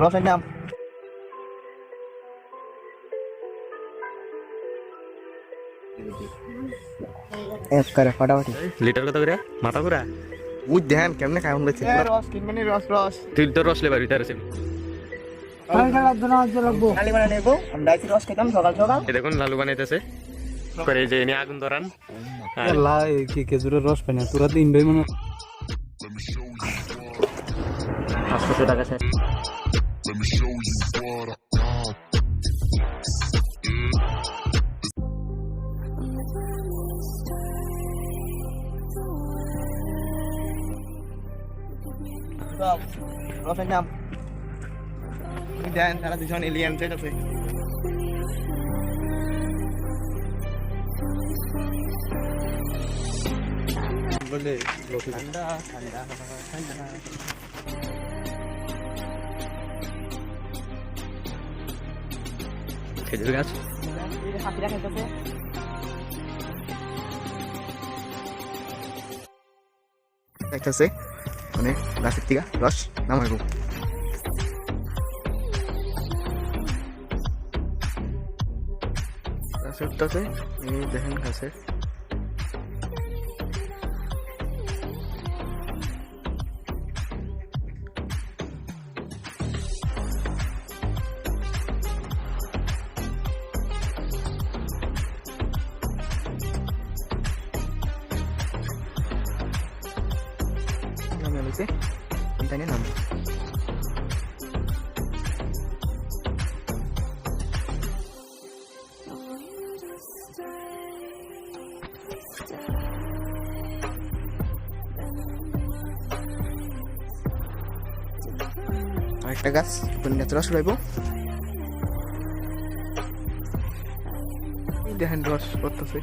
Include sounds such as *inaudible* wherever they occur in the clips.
রসের নাম এক করে ফাটাফাটি। লিটার কত করে? মাথা ঘুরা বুঝ দেখেন কেমনে খাই বলছে রস কিনবেন রস রস। তুই তো রস লেবার ভিতরে আছে খালি মানে নেব। আমরা রস খেতাম সকাল সকাল। এই দেখুন লালু বানাইতেছে। করে এই যে এনে আগুন ধরান। কি খেজুরের রস পাই না তোরা তো ইনভাই মনে পাঁচশো টাকা সব রসের নাম দেন তারা দুজন এলিয়ান সেট আছে বলে ঠান্ডা ঠান্ডা ঠান্ডা খেজুর গাছ হাতিরা খাইতেছে মানে গাছের থেকে রস নামাইব গাছে উঠতেছে এই দেখেন গাছে নামে হয়েছে তাই নাম আরেকটা গাছ কোন গাছ রস রইব এই দেখেন রস করতেছে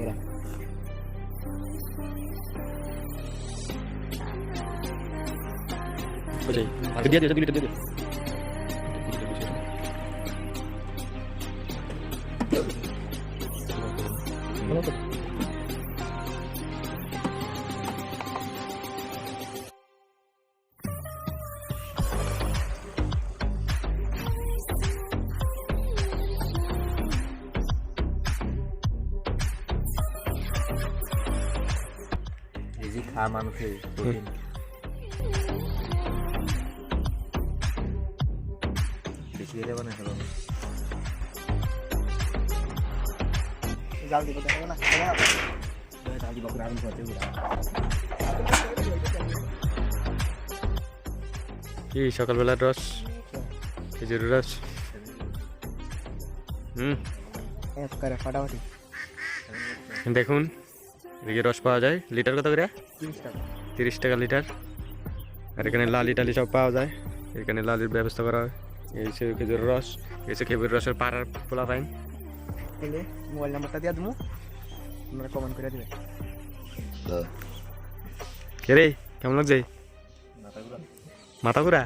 Mira. বুঝাই আগে দিয়ে দিও লিটার দিয়ে দিও খা মানুষের প্রোটিন বেশি খেলে বানাই ফেলো জাল দিব দেখো না? জাল দিব করে করতে কি সকালবেলার রস? খেজুরের রস? হুম। ফাটাফাটি। দেখুন। এদিকে রস পাওয়া যায়। লিটার কত করে? তিরিশ টাকা। লিটার। আর এখানে লালি টালি সব পাওয়া যায়। এখানে লালির ব্যবস্থা করা হয়। এই হচ্ছে খেজুরের রস। এই হচ্ছে খেজুর রসের পাড়ার পোলা পাইন তাহলে মোবাইল নাম্বারটা দিয়ে দেবো। আপনারা কমেন্ট করে দেবেন। কে রে? কেমন লাগছে? মাথা ঘুরা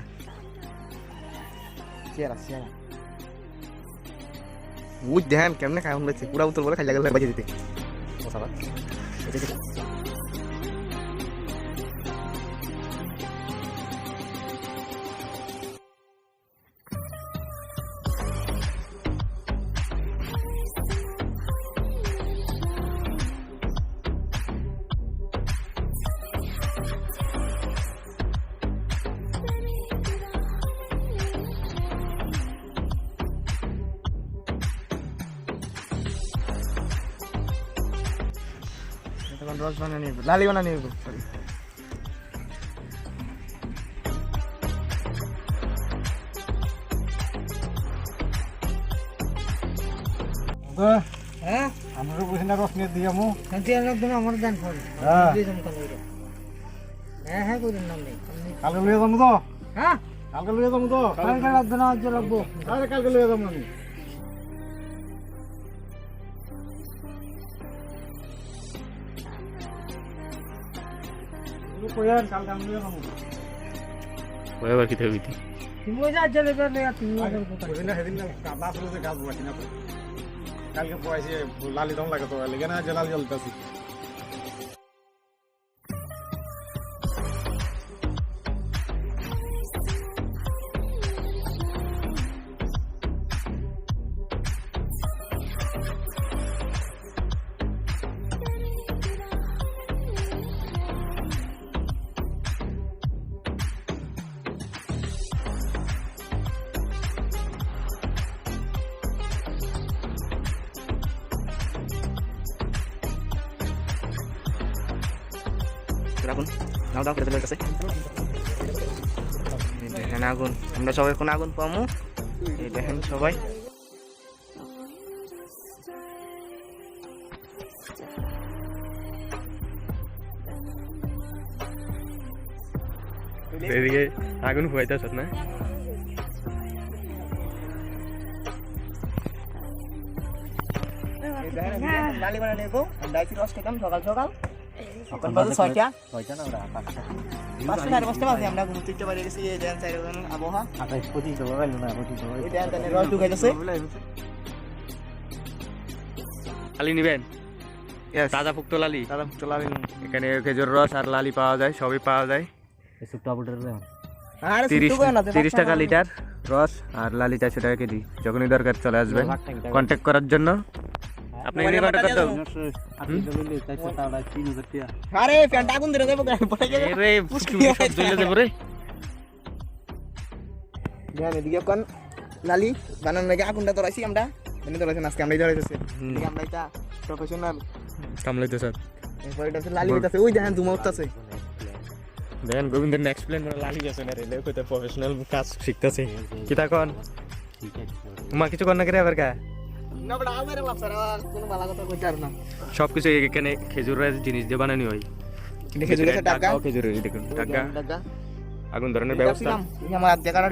চেয়ারা চেয়ারা বুঝ দেখেন কেমনে খাই বলছে পুরা উত্তর বলে খাই লাগলে বাজে দিতে। মশালা এটা কি? এখন রস বানিয়ে নিয়ে লালি বানিয়ে নিয়ে সরি হ্যাঁ? আমরা বুঝি না রস নিয়ে দিয়ে আমু আমার দান করে হ্যাঁ। হ্যাঁ হ্যাঁ করে নাম নেই। কালকে লইয়া যাব তো? হ্যাঁ? কালকে লইয়া যাব তো? কালকে লাগবে না আজ লাগবো। কালকে লইয়া যাব আমি। কইয়ান বাকি থাকবি তুমি যা চলে গেলে তুমি না সেদিন না কাদা আসলে যে বাকি না কালকে পয়সে লালি দম লাগে তো লাগে না যে লালি জ্বলতেছি। আগুন নাও দাও কেটে কাছে এই দেখেন আগুন। আমরা সবাই এখন আগুন পামু। এই দেখেন সবাই। এদিকে আগুন ফুয়াইতেছ না? লালি বানিয়ে নেব আইছি রস খেতাম সকাল সকাল। এখন বাজে ছয়টা ছয়টা না ওরা পাঁচটা পাঁচটা সাড়ে পাঁচটা বাজে আমরা ঘুম থেকে বাড়ি গেছি এই দেখেন চাই আবহাওয়া আঠাশ পঁচিশ টাকা গেল না পঁচিশ টাকা এই দেখেন তাহলে রস ঢুকাইতেছে নিবেন. তাজা ফুক্তো লালি এখানে খেজুর রস আর লালি পাওয়া যায় সবই পাওয়া যায় তিরিশ টাকা লিটার রস আর লালি চারশো টাকা কেজি যখনই দরকার চলে আসবেন কন্ট্যাক্ট করার জন্য আপনি এনে হাজার টাকা আরে ফ্যানটা আগুন ধরে দেবো পড়ে গেছে এ রে ফুসকি ফুসকি সব জ্বলে যাব রে দেখেন এদিকে কোন লালি বানানোর আগে আগুনটা ধরাইছি আমরা এনে ধরাইছেন আজকে আমরাই ধরাইতেছি এদিকে আমরা এটা প্রফেশনাল কামলাইতে স্যার এরপর এটা লালি হইতাছে ওই দেখেন ধুমা উঠতেছে দেখেন গোবিন্দের এক্সপ্লেন করে লালি গেছে না রে কইতে প্রফেশনাল কাজ শিখতেছে কি তা কোন মা কিছু কর না করে আবার কা না বড় আবার লাভ আর কোনো ভালো কথা কইতে আর না। সব কিছু এখানে খেজুরের জিনিস দিয়ে বানানো হয়। আগুন ধরনের ব্যবস্থা। আমার দেখার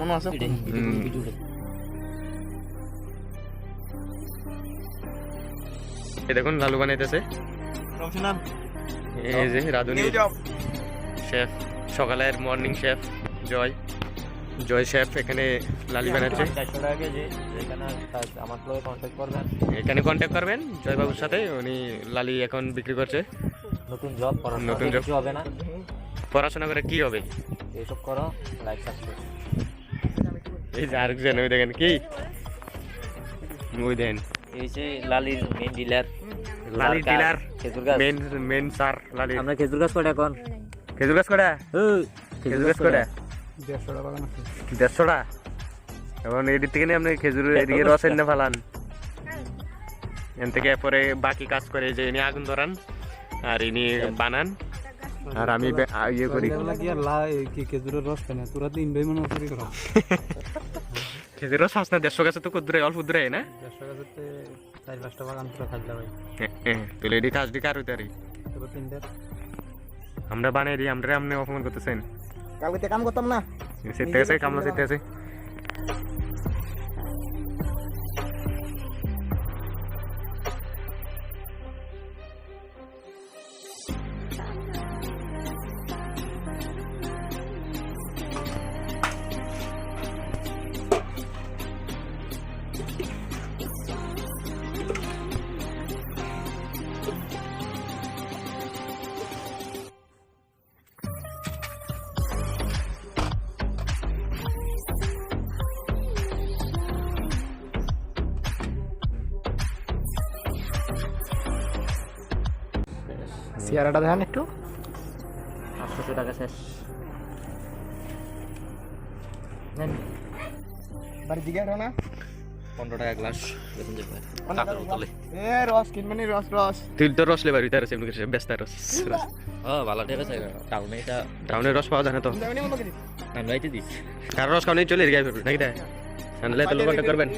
মনে আছে? দেখুন লালু বানাইতেছে। এই যে রাধুনি। শেফ সকালের morning chef Joy. Joy chef এখানে লালি করবেন। এখানে কন্ট্যাক্ট করবেন জয়বাবুর সাথে উনি লালি এখন বিক্রি করছে। নতুন জব নতুন। কিছু হবে না? পড়াশোনা করে কি হবে? এইসব করো লাইফ সাকসেস এই যে আরেকজন ওই দেখেন কি? ওই দেখেন। এই যে লালির মেইন ডিলার লালি ডিলার খেজুর গাছ। মেন মেন স্যার লালি আমরা খেজুর গাছ কটা এখন? খেজুর গাছ কটা? খেজুর গাছ কটা? দেড়শো টাকা বাগান আছে। দেড়শোটা? এখন এদিক থেকে নিয়ে আপনি খেজুর এদিকে রস এনে ফেলান। এন থেকে পরে বাকি কাজ করে যে ইনি আগুন ধরান আর ইনি বানান। আর আমি ইয়ে করি। খেজুরের রস পাই না? তোরা তিন ভাই মনে চুরি করো? *laughs* খেজুর রস আসনা দেড়শো গাছে তো কুদুরে অল্প দূরে না? দেড়শো গাছেতে চার পাঁচটা বাগান তোরা খাইতে ভাই তাহলে এটি কাজ দিকে আর আমরা বানিয়ে দিই আমরা আপনি অপমান করতেছেন। কালকে তো কাম করতাম না। সেতে আছে কামলা সেতে আছে। চেহারাটা দেখেন একটু পাঁচশো টাকা শেষ বাড়ির দিকে না পনেরো টাকা গ্লাস বেতন যাবে কাপের বোতলে এ রস কিনবেন রস রস তুই তো রস লেবার ভিতরে করে ব্যস্ত রস ও ভালো ঠিক আছে টাউনে এটা রস পাওয়া যায় না তো আমরা কারও রস খাওয়া চলে গিয়ে নাকি আনলে তো লোক করবেন